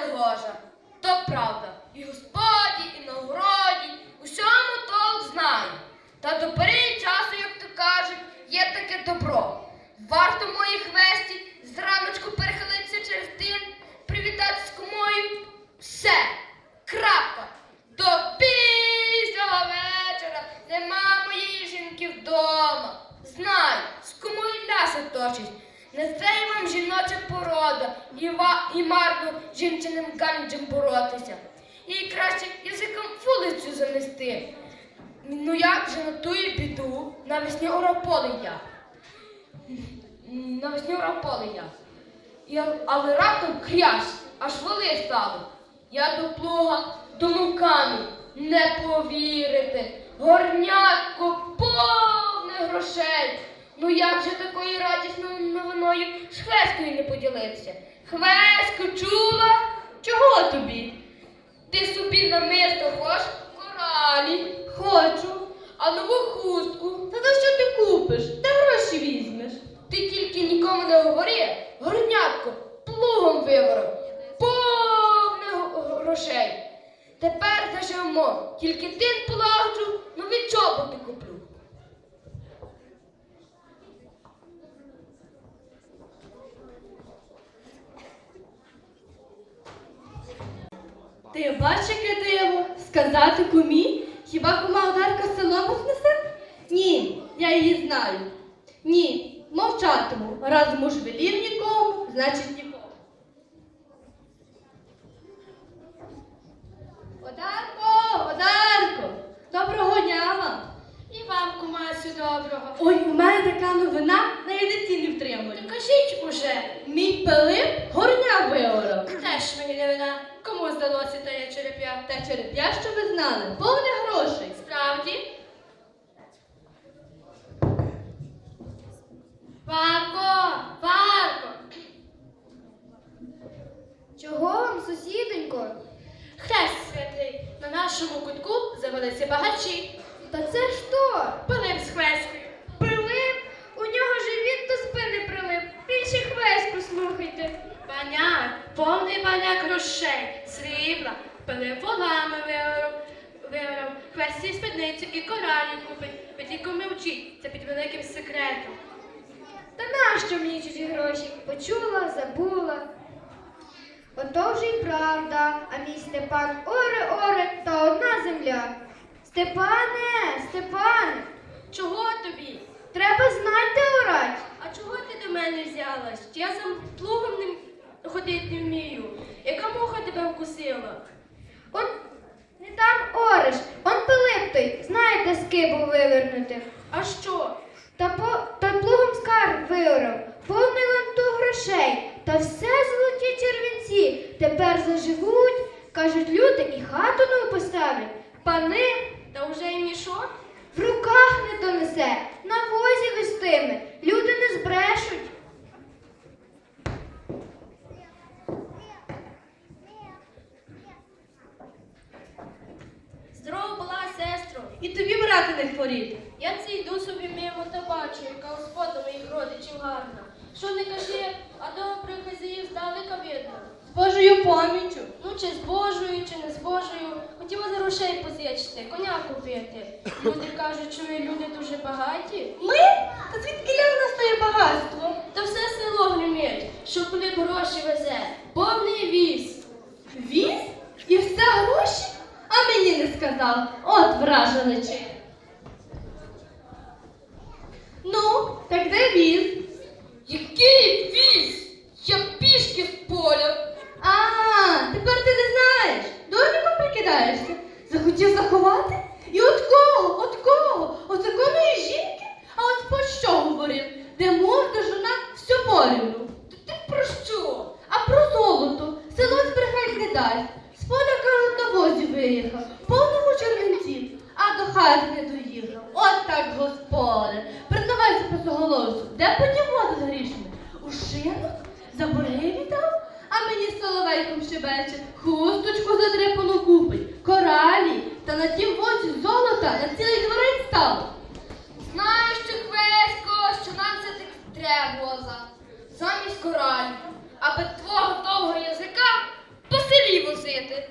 не гожа. То правда. І господі, і на городі, усьому толк знає. Та до пори часу, як то кажуть, є таке добро. Варто моїй хвесті зраночку перехилитися через тин, привітатися з кумою. Все, крапка. До пізнього вечора нема моєї жінки вдома. Знаю, з кумою ляса точить. Не це й вам жіноча порода і, ва, і марно жінчиним ганджем боротися. Їй краще язиком вулицю занести. Ну як же на ту і біду навесні орополи я. Навесні орополи я. Я, але раптом кряж, аж воли стали. Я до плуга, до муками, не повірите. Горнятко повне грошей. Ну як же такою радісною новиною з Хвескою не поділитися? Хвесько, чула? Чого тобі? Ти собі на намисто хочеш? Коралі. Хочу. А нову хустку. Та то що ти купиш? Де гроші візьмеш? Ти тільки нікому не говори, горнятко, плугом виворов, повне грошей. Тепер заживемо, тільки тин полагоджу, нові чоботи Ти бачиш, яке диво? Сказати кумі? Хіба кума одарка село знесе? Ні, я її знаю. Ні, мовчатиму. Раз муж велів нікому, значить нікому. Вам, доброго. Ой, у мене така новина, на єдиці не втримую. кажіть уже, Мій Пилип горня виорав. теж мені не вина, кому здалося та я череп'я. Та череп'я, що ви знали, повне грошей. Справді? Варко, Варко! Чого вам, сусідонько? Хрест святий, на нашому кутку завелися багачі. Та це ж то? Пилип з хвеською. Прилип? У нього живіт до спини прилип. Більше хвеську слухайте. Баняк, повний баняк грошей, срібла, Пилип волами виорав, виорав, хвесті спідницю і коралі купить. Ви тільки мовчіть, це під великим секретом. Та нащо мені чужі гроші? Почула, забула. Ото вже й правда, а мій Степан оре-оре та одна земля. Степане, Степане, Чого тобі? треба знати орать. А чого ти до мене взялась? Я сам плугом не ходити не вмію. Яка муха тебе вкусила? Он не там ореш, он Пилип той, знаєте, скибу вивернути. А що? Та по та плугом скарб виорав, повний лантух грошей, та все золоті червінці. Тепер заживуть, кажуть люди, і хату нову поставлять. Пани Та вже й мішок? в руках не на возі вестиме. Люди не збрешуть. Здорова була, сестро. І тобі, брате, не хворіти. Я це йду собі мимо та бачу, яка господа моїх родичів гарна. Що не кажи, а добре хазяїв здалека видно. Божою поміччю. Ну, чи з Божою, чи не з Божою. Хотіла за грошей позичити, коня купити. Люди кажуть, що ви люди дуже багаті. Ми? Та звідки в нас твоє багатство? Та все село гримить, що коли гроші везе, повний віз. Віз? І все гроші? А мені не сказав. От вража личить. Ну, так де віз? Який віз? Я пішки з поля. А, тепер ти не знаєш. Дурником прикидаєшся. Захотів заховати? І от кого? От кого? От законної жінки? А от про що говорив? Де морда жона все порівну. Ти про що? А про золото село зберегать не дасть. З поля кажуть, на возі виїхав, повному червінців, а до хати не доїхав. От так, господи. Признавайся посоголосу, де потім воду з грішми? У шинок? За борги віддав? А мені соловейком щебече, хусточку задрипану купить, жаль, аби твого довгого язика по селі возити.